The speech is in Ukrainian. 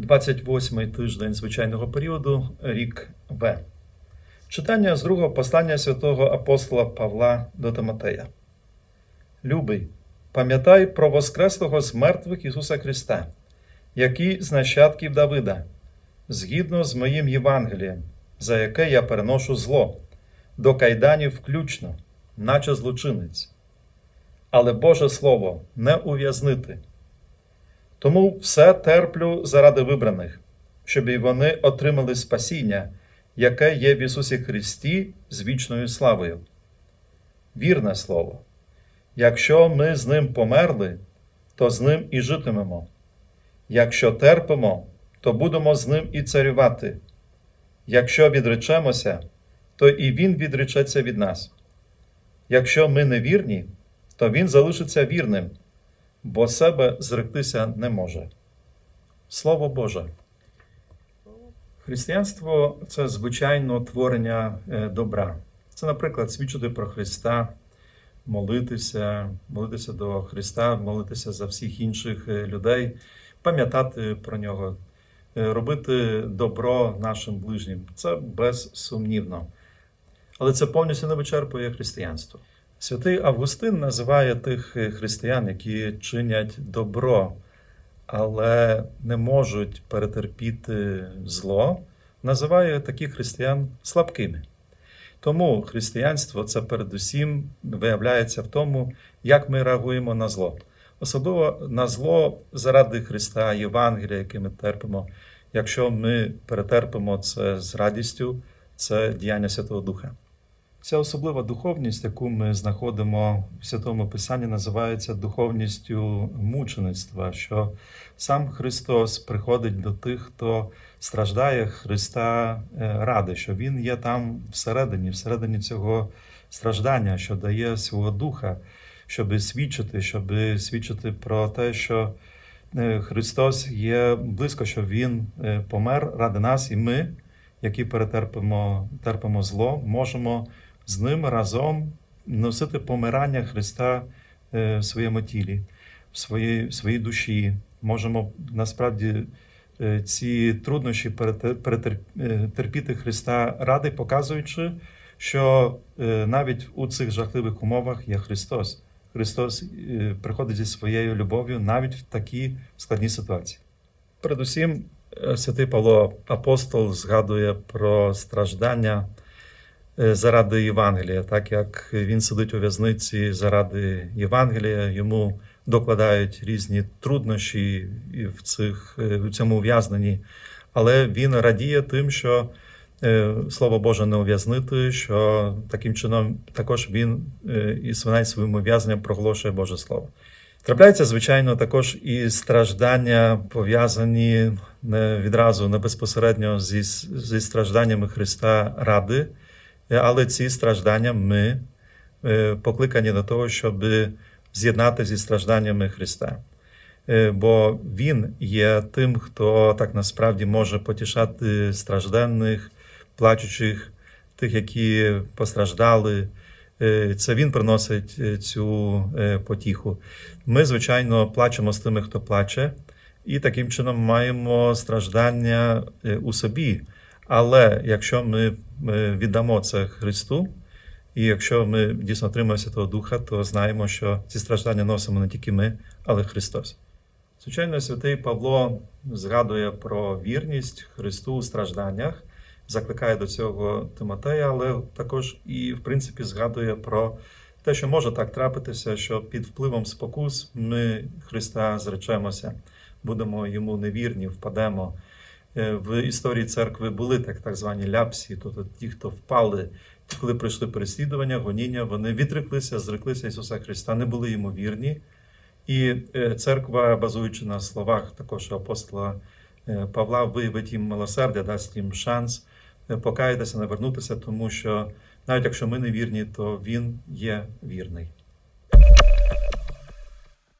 28-й тиждень звичайного періоду, рік В. Читання з другого послання святого апостола Павла до Тимотея. Любий, пам'ятай про Воскреслого з мертвих Ісуса Христа, який з нащадків Давида, згідно з моїм Євангелієм, за яке я переношу зло, до кайданів включно, наче злочинець. Але Боже Слово не ув'язнити. Тому все терплю заради вибраних, щоб і вони отримали спасіння, яке є в Ісусі Христі з вічною славою. Вірне слово. Якщо ми з ним померли, то з ним і житимемо. Якщо терпимо, то будемо з ним і царювати. Якщо відречемося, то і Він відречеться від нас. Якщо ми не вірні, то Він залишиться вірним, бо себе зректися не може. Слово Боже. Християнство це звичайно творення е, добра. Це, наприклад, свідчити про Христа, молитися, молитися до Христа, молитися за всіх інших е, людей, пам'ятати про нього, е, робити добро нашим ближнім. Це безсумнівно. Але це повністю не вичерпує християнство. Святий Августин називає тих е, християн, які чинять добро, але не можуть перетерпіти зло, називає таких християн слабкими. Тому християнство це передусім виявляється в тому, як ми реагуємо на зло. Особливо на зло заради Христа, Євангелія, яке ми терпимо. Якщо ми перетерпимо це з радістю, це діяння Святого Духа. Ця особлива духовність, яку ми знаходимо в Святому Писанні, називається духовністю мучеництва, що сам Христос приходить до тих, хто страждає Христа е, ради, що Він є там всередині, всередині цього страждання, що дає свого духа, щоб свідчити, щоб свідчити про те, що е, Христос є близько, що Він е, помер ради нас, і ми, які перетерпимо терпимо зло, можемо з ним разом носити помирання Христа е, в своєму тілі, в своїй, в своїй душі. Можемо насправді е, ці труднощі перетер- перетер- е, Христа ради, показуючи, що навіть у цих жахливих умовах є Христос. Христос приходить зі своєю любов'ю навіть в такі складні ситуації. Передусім, святий Павло Апостол згадує про страждання заради Євангелія, так як він сидить у в'язниці заради Євангелія, йому докладають різні труднощі в, цих, е, в цьому ув'язненні, але він радіє тим, що е, Слово Боже не ув'язнити, що таким чином також він е, і свинай своїм ув'язненням проголошує Боже Слово. Трапляється, звичайно, також і страждання пов'язані не відразу, не безпосередньо зі, зі стражданнями Христа ради, е, але ці страждання ми е, покликані до того, щоб з'єднати зі стражданнями Христа. Е, Бо Він є тим, хто так насправді може потішати стражденних, плачучих, тих, які постраждали. Е, Це він приносить е, цю е, потіху. Ми, звичайно, плачемо з тими, хто плаче, і таким чином маємо страждання е, у собі. Але якщо ми віддамо це Христу, і якщо ми дійсно отримаємо Святого Духа, то знаємо, що ці страждання носимо не тільки ми, але Христос. Звичайно, святий Павло згадує про вірність Христу у стражданнях, закликає до цього Тимотея, але також і, в принципі, згадує про те, що може так трапитися, що під впливом спокус ми Христа зречемося, будемо йому невірні, впадемо. Е, В історії церкви були так, так звані ляпсі, тобто ті, хто впали, коли прийшли переслідування, гоніння, вони відреклися, зреклися Ісуса Христа, не були йому вірні. І е, церква, базуючи на словах також апостола е, Павла, виявить їм милосердя, дасть їм шанс покаятися, навернутися, тому що навіть якщо ми не вірні, то Він є вірний.